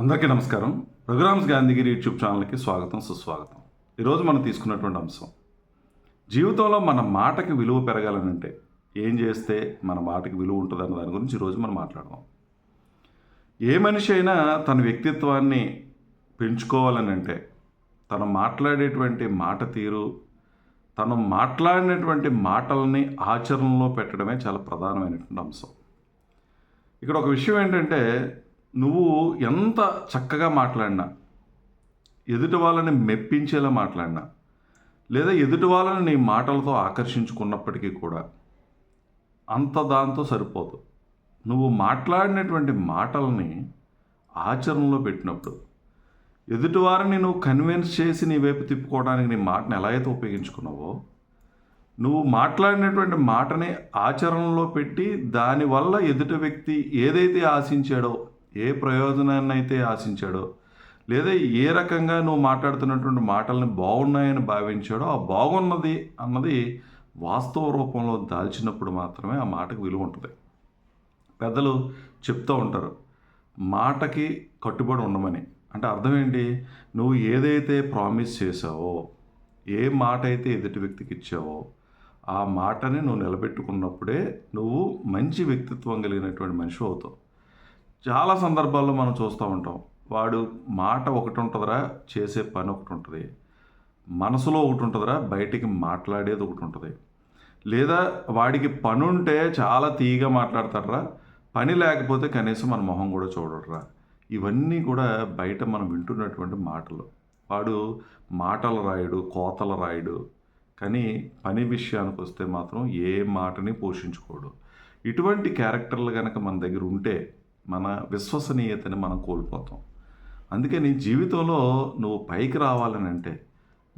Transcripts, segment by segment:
అందరికీ నమస్కారం. రఘురామ్స్ గాంధీగిరి యూట్యూబ్ ఛానల్కి స్వాగతం సుస్వాగతం. ఈరోజు మనం తీసుకున్నటువంటి అంశం జీవితంలో మన మాటకి విలువ పెరగాలనంటే ఏం చేస్తే మన మాటకి విలువ ఉంటుందన్న దాని గురించి ఈరోజు మనం మాట్లాడదాం. ఏ మనిషి అయినా తన వ్యక్తిత్వాన్ని పెంచుకోవాలనంటే తను మాట్లాడేటువంటి మాట తీరు తను మాట్లాడినటువంటి మాటల్ని ఆచరణలో పెట్టడమే చాలా ప్రధానమైనటువంటి అంశం. ఇక్కడ ఒక విషయం ఏంటంటే నువ్వు ఎంత చక్కగా మాట్లాడినా ఎదుటి వాళ్ళని మెప్పించేలా మాట్లాడినా లేదా ఎదుటి వాళ్ళని నీ మాటలతో ఆకర్షించుకున్నప్పటికీ కూడా అంత దాంతో సరిపోదు. నువ్వు మాట్లాడినటువంటి మాటల్ని ఆచరణలో పెట్టినప్పుడు ఎదుటివారిని నువ్వు కన్విన్స్ చేసి నీ వైపు తిప్పుకోవడానికి నీ మాటను ఎలా అయితే ఉపయోగించుకున్నావో నువ్వు మాట్లాడినటువంటి మాటని ఆచరణలో పెట్టి దానివల్ల ఎదుటి వ్యక్తి ఏదైతే ఆశించాడో ఏ ప్రయోజనాన్ని అయితే ఆశించాడో లేదా ఏ రకంగా నువ్వు మాట్లాడుతున్నటువంటి మాటల్ని బాగున్నాయని భావించాడో ఆ బాగున్నది అన్నది వాస్తవ రూపంలో దాల్చినప్పుడు మాత్రమే ఆ మాటకు విలువ ఉంటుంది. పెద్దలు చెప్తూ ఉంటారు మాటకి కట్టుబడి ఉండమని. అంటే అర్థం ఏంటి? నువ్వు ఏదైతే ప్రామిస్ చేసావో ఏ మాట అయితే ఎదుటి వ్యక్తికి ఇచ్చావో ఆ మాటని నువ్వు నిలబెట్టుకున్నప్పుడే నువ్వు మంచి వ్యక్తిత్వం కలిగినటువంటి మనిషి అవుతావు. చాలా సందర్భాల్లో మనం చూస్తూ ఉంటాం. వాడు మాట ఒకటి ఉంటుందిరా చేసే పని ఒకటి ఉంటుంది మనసులో ఒకటి ఉంటుందిరా బయటికి మాట్లాడేది ఒకటి ఉంటుంది లేదా వాడికి పని ఉంటే చాలా తీగ మాట్లాడతాడరా పని లేకపోతే కనీసం మన మొహం కూడా చూడడురా. ఇవన్నీ కూడా బయట మనం వింటున్నటువంటి మాటలు. వాడు మాటలు రాయడు కోతలు రాయడు కానీ పని విషయానికి వస్తే మాత్రం ఏ మాటని పోషించుకోడు. ఇటువంటి క్యారెక్టర్లు కనుక మన దగ్గర ఉంటే మన విశ్వసనీయతని మనం కోల్పోతాం. అందుకే నీ జీవితంలో నువ్వు పైకి రావాలని అంటే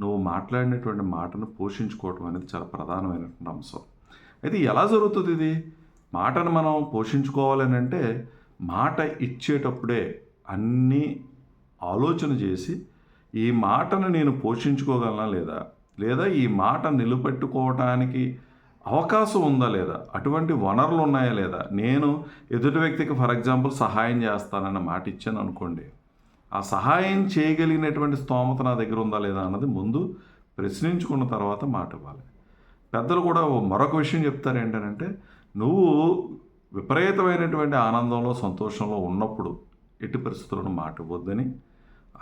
నువ్వు మాట్లాడినటువంటి మాటను పోషించుకోవటం అనేది చాలా ప్రధానమైనటువంటి అంశం. అయితే ఎలా జరుగుతుంది ఇది? మాటను మనం పోషించుకోవాలని అంటే మాట ఇచ్చేటప్పుడే అన్నీ ఆలోచన చేసి ఈ మాటను నేను పోషించుకోగలనా లేదా? లేదా ఈ మాట నిలబెట్టుకోవటానికి అవకాశం ఉందా లేదా? అటువంటి వనరులు ఉన్నాయా లేదా? నేను ఎదుటి వ్యక్తికి ఫర్ ఎగ్జాంపుల్ సహాయం చేస్తానన్న మాట ఇచ్చాను అనుకోండి. ఆ సహాయం చేయగలిగినటువంటి స్తోమత నా దగ్గర ఉందా లేదా అన్నది ముందు ప్రశ్నించుకున్న తర్వాత మాట ఇవ్వాలి. పెద్దలు కూడా మరొక విషయం చెప్తారు ఏంటంటే నువ్వు విపరీతమైనటువంటి ఆనందంలో సంతోషంలో ఉన్నప్పుడు ఎట్టి పరిస్థితులను మాట ఇవ్వద్దని.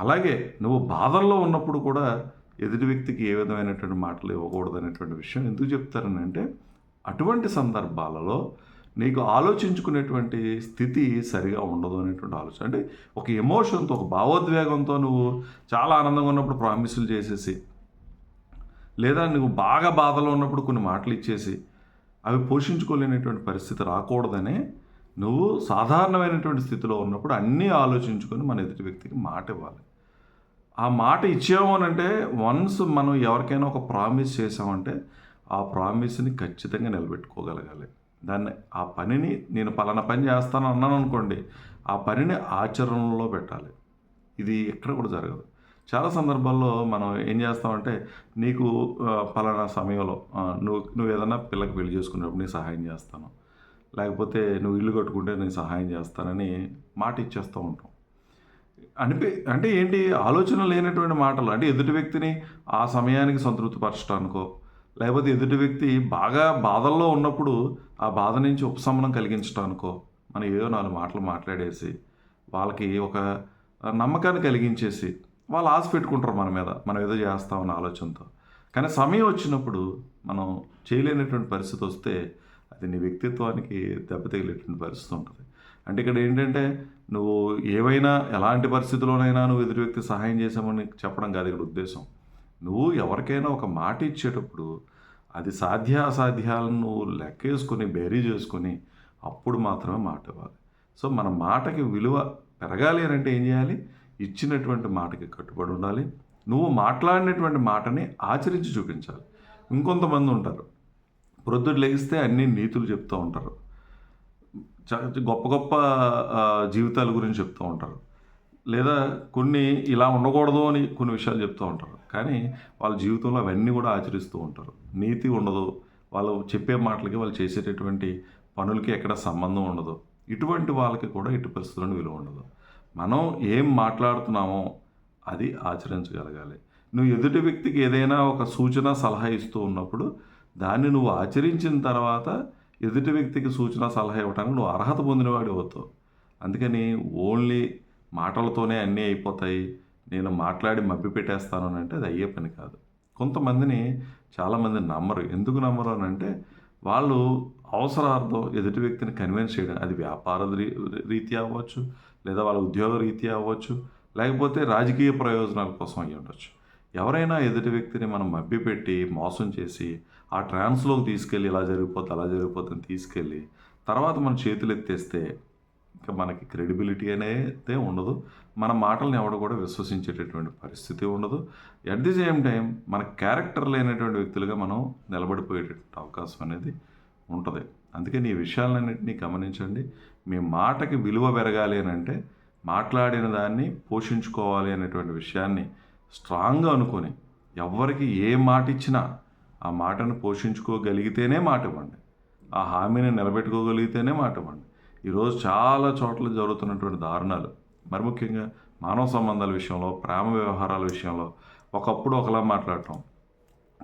అలాగే నువ్వు బాధల్లో ఉన్నప్పుడు కూడా ఎదుటి వ్యక్తికి ఏ విధమైనటువంటి మాటలు ఇవ్వకూడదు అనేటువంటి విషయం ఎందుకు చెప్తారని అంటే అటువంటి సందర్భాలలో నీకు ఆలోచించుకునేటువంటి స్థితి సరిగా ఉండదు అనేటువంటి ఆలోచన. అంటే ఒక ఎమోషన్తో ఒక భావోద్వేగంతో నువ్వు చాలా ఆనందంగా ఉన్నప్పుడు ప్రామిసులు చేసేసి లేదా నువ్వు బాగా బాధలో ఉన్నప్పుడు కొన్ని మాటలు ఇచ్చేసి అవి పోషించుకోలేనటువంటి పరిస్థితి రాకూడదనే నువ్వు సాధారణమైనటువంటి స్థితిలో ఉన్నప్పుడు అన్నీ ఆలోచించుకొని మన ఎదుటి వ్యక్తికి మాట ఇవ్వాలి. ఆ మాట ఇచ్చాము అని అంటే వన్స్ మనం ఎవరికైనా ఒక ప్రామిస్ చేసామంటే ఆ ప్రామిస్ని ఖచ్చితంగా నిలబెట్టుకోగలగాలి. దాన్ని ఆ పనిని నేను పలానా పని చేస్తాను అన్నాను అనుకోండి ఆ పనిని ఆచరణలో పెట్టాలి. ఇది ఎక్కడ కూడా జరగదు. చాలా సందర్భాల్లో మనం ఏం చేస్తామంటే నీకు పలానా సమయంలో నువ్వు నువ్వు ఏదైనా పిల్లకి పెళ్ళి చేసుకునేటప్పుడు నేను సహాయం చేస్తాను. లేకపోతే నువ్వు ఇల్లు కట్టుకుంటే నేను సహాయం చేస్తానని మాట ఇచ్చేస్తూ ఉంటాం. అనిపి అంటే ఏంటి? ఆలోచన లేనటువంటి మాటలు. అంటే ఎదుటి వ్యక్తిని ఆ సమయానికి సంతృప్తిపరచడానికో లేకపోతే ఎదుటి వ్యక్తి బాగా బాధల్లో ఉన్నప్పుడు ఆ బాధ నుంచి ఉపశమనం కలిగించడానికో మనం ఏదో నాలుగు మాటలు మాట్లాడేసి వాళ్ళకి ఒక నమ్మకాన్ని కలిగించేసి వాళ్ళు ఆశ పెట్టుకుంటారు మన మీద. మనం ఏదో చేస్తామన్న ఆలోచనతో. కానీ సమయం వచ్చినప్పుడు మనం చేయలేనటువంటి పరిస్థితి వస్తే అది నీ వ్యక్తిత్వానికి దెబ్బతగిలేటువంటి పరిస్థితి ఉంటుంది. అంటే ఇక్కడ ఏంటంటే నువ్వు ఏవైనా ఎలాంటి పరిస్థితుల్లోనైనా నువ్వు ఎదురు వ్యక్తి సహాయం చేసామని చెప్పడం కాదు ఇక్కడ ఉద్దేశం. నువ్వు ఎవరికైనా ఒక మాట ఇచ్చేటప్పుడు అది సాధ్య అసాధ్యాలను నువ్వు లెక్కేసుకొని బేరీ చేసుకొని అప్పుడు మాత్రమే మాట ఇవ్వాలి. సో మన మాటకి విలువ పెరగాలి అని అంటే ఏం చేయాలి? ఇచ్చినటువంటి మాటకి కట్టుబడి ఉండాలి. నువ్వు మాట్లాడినటువంటి మాటని ఆచరించి చూపించాలి. ఇంకొంతమంది ఉంటారు. ప్రొద్దుడు లేగిస్తే అన్ని నీతులు చెప్తూ ఉంటారు. గొప్ప గొప్ప జీవితాల గురించి చెప్తూ ఉంటారు. లేదా కొన్ని ఇలా ఉండకూడదు అని కొన్ని విషయాలు చెప్తూ ఉంటారు. కానీ వాళ్ళ జీవితంలో అవన్నీ కూడా ఆచరిస్తూ ఉంటారు. నీతి ఉండదు. వాళ్ళు చెప్పే మాటలకి వాళ్ళు చేసేటటువంటి పనులకి ఎక్కడ సంబంధం ఉండదు. ఇటువంటి వాళ్ళకి కూడా ఇటు పరిస్థితులను విలువ ఉండదు. మనం ఏం మాట్లాడుతున్నామో అది ఆచరించగలగాలి. నువ్వు ఎదుటి వ్యక్తికి ఏదైనా ఒక సూచన సలహా ఇస్తూ ఉన్నప్పుడు దాన్ని నువ్వు ఆచరించిన తర్వాత ఎదుటి వ్యక్తికి సూచన సలహా ఇవ్వడానికి నువ్వు అర్హత పొందినవాడి అవుతావు. అందుకని ఓన్లీ మాటలతోనే అన్నీ అయిపోతాయి. నేను మాట్లాడి మభ్య పెట్టేస్తాను అని అంటే అది అయ్యే పని కాదు. కొంతమందిని చాలామంది నమ్మరు. ఎందుకు నమ్మరు అని అంటే వాళ్ళు అవసరార్థం ఎదుటి వ్యక్తిని కన్విన్స్ చేయడం. అది వ్యాపార రీ- రీత్యా అవ్వచ్చు లేదా వాళ్ళ ఉద్యోగ రీత్యా అవ్వచ్చు లేకపోతే రాజకీయ ప్రయోజనాల కోసం అయ్యి ఉండొచ్చు ఎవరైనా ఎదుటి వ్యక్తిని మనం మభ్యపెట్టి మోసం చేసి ఆ ట్రాన్స్లోకి తీసుకెళ్ళి ఇలా జరిగిపోతుంది అలా జరిగిపోతుంది తీసుకెళ్ళి తర్వాత మన చేతులు ఎత్తేస్తే ఇంకా మనకి క్రెడిబిలిటీ అనేది ఉండదు. మన మాటలను ఎవడు కూడా విశ్వసించేటటువంటి పరిస్థితి ఉండదు. అట్ ది సేమ్ టైం మన క్యారెక్టర్ లేనటువంటి వ్యక్తులుగా మనం నిలబడిపోయేటటువంటి అవకాశం అనేది ఉంటుంది. అందుకని ఈ విషయాలన్నింటినీ గమనించండి. మీ మాటకి విలువ పెరగాలి అని అంటే మాట్లాడిన దాన్ని పోషించుకోవాలి అనేటువంటి విషయాన్ని స్ట్రాంగ్గా అనుకొని. ఎవరికి ఏ మాట ఇచ్చినా ఆ మాటను పోషించుకోగలిగితేనే మాట ఇవ్వండి. ఆ హామీని నిలబెట్టుకోగలిగితేనే మాట ఇవ్వండి. ఈరోజు చాలా చోట్ల జరుగుతున్నటువంటి దారుణాలు. మరి ముఖ్యంగా మానవ సంబంధాల విషయంలో ప్రేమ వ్యవహారాల విషయంలో ఒకప్పుడు ఒకలా మాట్లాడటం.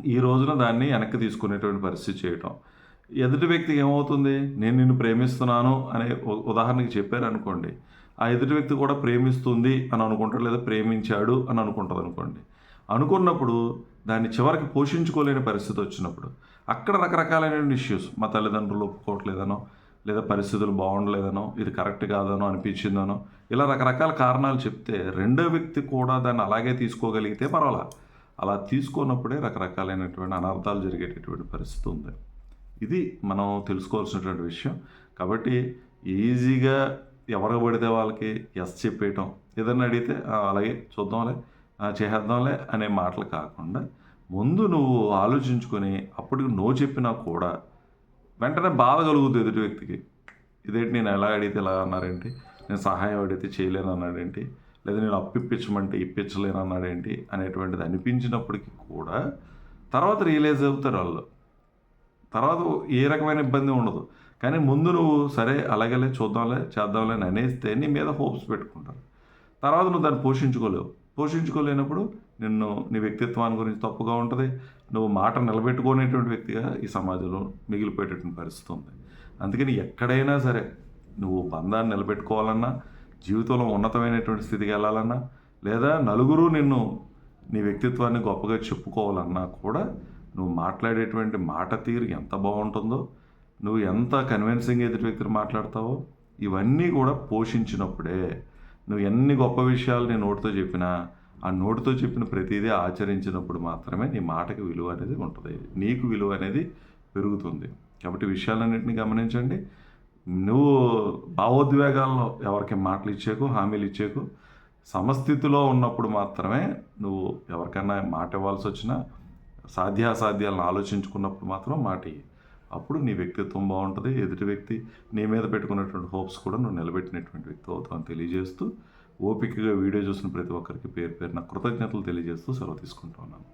ఈ రోజున దాన్ని వెనక్కి తీసుకునేటువంటి పరిస్థితి చేయటం. ఎదుటి వ్యక్తికి ఏమవుతుంది? నేను నిన్ను ప్రేమిస్తున్నాను అనే ఉ- ఉదాహరణకి చెప్పారనుకోండి. ఆ ఎదుటి వ్యక్తి కూడా ప్రేమిస్తుంది అని అనుకుంటాడు లేదా ప్రేమించాడు అని అనుకుంటుంది అనుకోండి. అనుకున్నప్పుడు దాన్ని చివరికి పోషించుకోలేని పరిస్థితి వచ్చినప్పుడు అక్కడ రకరకాలైన ఇష్యూస్ మా తల్లిదండ్రులు ఒప్పుకోవట్లేదనో లేదా పరిస్థితులు బాగుండలేదనో ఇది కరెక్ట్ కాదనో అనిపించిందనో ఇలా రకరకాల కారణాలు చెప్తే రెండో వ్యక్తి కూడా దాన్ని అలాగే తీసుకోగలిగితే పర్వాలా? అలా తీసుకున్నప్పుడే రకరకాలైనటువంటి అనర్థాలు జరిగేటటువంటి పరిస్థితి ఉంది. ఇది మనం తెలుసుకోవాల్సినటువంటి విషయం. కాబట్టి ఈజీగా ఎవరికి పడితే వాళ్ళకి ఎస్ చెప్పేయటం. ఏదన్నా అడిగితే అలాగే చూద్దాంలే చేసేద్దాంలే అనే మాటలు కాకుండా ముందు నువ్వు ఆలోచించుకొని అప్పటికి నో చెప్పినా కూడా వెంటనే బాధ కలుగుతుంది ఎదుటి వ్యక్తికి. ఇదేంటి నేను ఎలా అడిగితే ఎలా అన్నారేంటి? నేను సహాయం అడిగితే చేయలేను అన్నాడేంటి? లేదా నేను అప్పు ఇప్పించమంటే ఇప్పించలేను అన్నాడేంటి? అనేటువంటిది అనిపించినప్పటికీ కూడా తర్వాత రియలైజ్ అవుతారు వాళ్ళు. తర్వాత ఏ రకమైన ఇబ్బంది ఉండదు. కానీ ముందు నువ్వు సరే అలాగేలే చూద్దాంలే చేద్దాంలే అని అనేస్తే నీ మీద హోప్స్ పెట్టుకుంటారు. తర్వాత నువ్వు దాన్ని పోషించుకోలేవు. పోషించుకోలేనప్పుడు నిన్ను నీ వ్యక్తిత్వాన్ని గురించి తప్పుగా ఉంటుంది. నువ్వు మాట నిలబెట్టుకునేటువంటి వ్యక్తిగా ఈ సమాజంలో మిగిలిపోయేటటువంటి పరిస్థితి ఉంది. అందుకని ఎక్కడైనా సరే నువ్వు బంధాన్ని నిలబెట్టుకోవాలన్నా జీవితంలో ఉన్నతమైనటువంటి స్థితికి వెళ్ళాలన్నా లేదా నలుగురు నిన్ను నీ వ్యక్తిత్వాన్ని గొప్పగా చెప్పుకోవాలన్నా కూడా నువ్వు మాట్లాడేటువంటి మాట తీరు ఎంత బాగుంటుందో నువ్వు ఎంత కన్విన్సింగ్ ఎదుటి వ్యక్తిని మాట్లాడతావో ఇవన్నీ కూడా పోషించినప్పుడే నువ్వు ఎన్ని గొప్ప విషయాలు నీ నోటితో చెప్పినా ఆ నోటితో చెప్పిన ప్రతిదీ ఆచరించినప్పుడు మాత్రమే నీ మాటకి విలువ అనేది ఉంటుంది. నీకు విలువ అనేది పెరుగుతుంది. కాబట్టి విషయాలన్నింటినీ గమనించండి. నువ్వు భావోద్వేగాల్లో ఎవరికి మాటలు ఇచ్చేకు హామీలు ఇచ్చేకు సమస్థితిలో ఉన్నప్పుడు మాత్రమే నువ్వు ఎవరికైనా మాట ఇవ్వాల్సి వచ్చినా సాధ్యాసాధ్యాలను ఆలోచించుకున్నప్పుడు మాత్రం మాట ఇయ్యి అప్పుడు నీ వ్యక్తిత్వం బాగుంటుంది ఎదుటి వ్యక్తి నీ మీద పెట్టుకున్నటువంటి హోప్స్ కూడా నువ్వు నిలబెట్టినటువంటి వ్యక్తి అవుతావు తెలియజేస్తూ ఓపికగా వీడియో చూసిన ప్రతి ఒక్కరికి పేరు పేరున కృతజ్ఞతలు తెలియజేస్తూ సెలవు తీసుకుంటున్నాను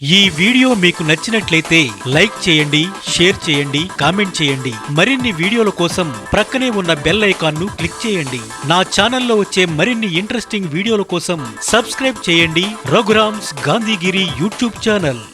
ఈ వీడియో మీకు నచ్చినట్లయితే లైక్ చేయండి షేర్ చేయండి కామెంట్ చేయండి. మరిన్ని వీడియోల కోసం ప్రక్కనే ఉన్న బెల్ ఐకాన్ను క్లిక్ చేయండి. నా ఛానల్లో వచ్చే మరిన్ని ఇంట్రెస్టింగ్ వీడియోల కోసం సబ్స్క్రైబ్ చేయండి. Raghuram's Gandhigiri YouTube channel.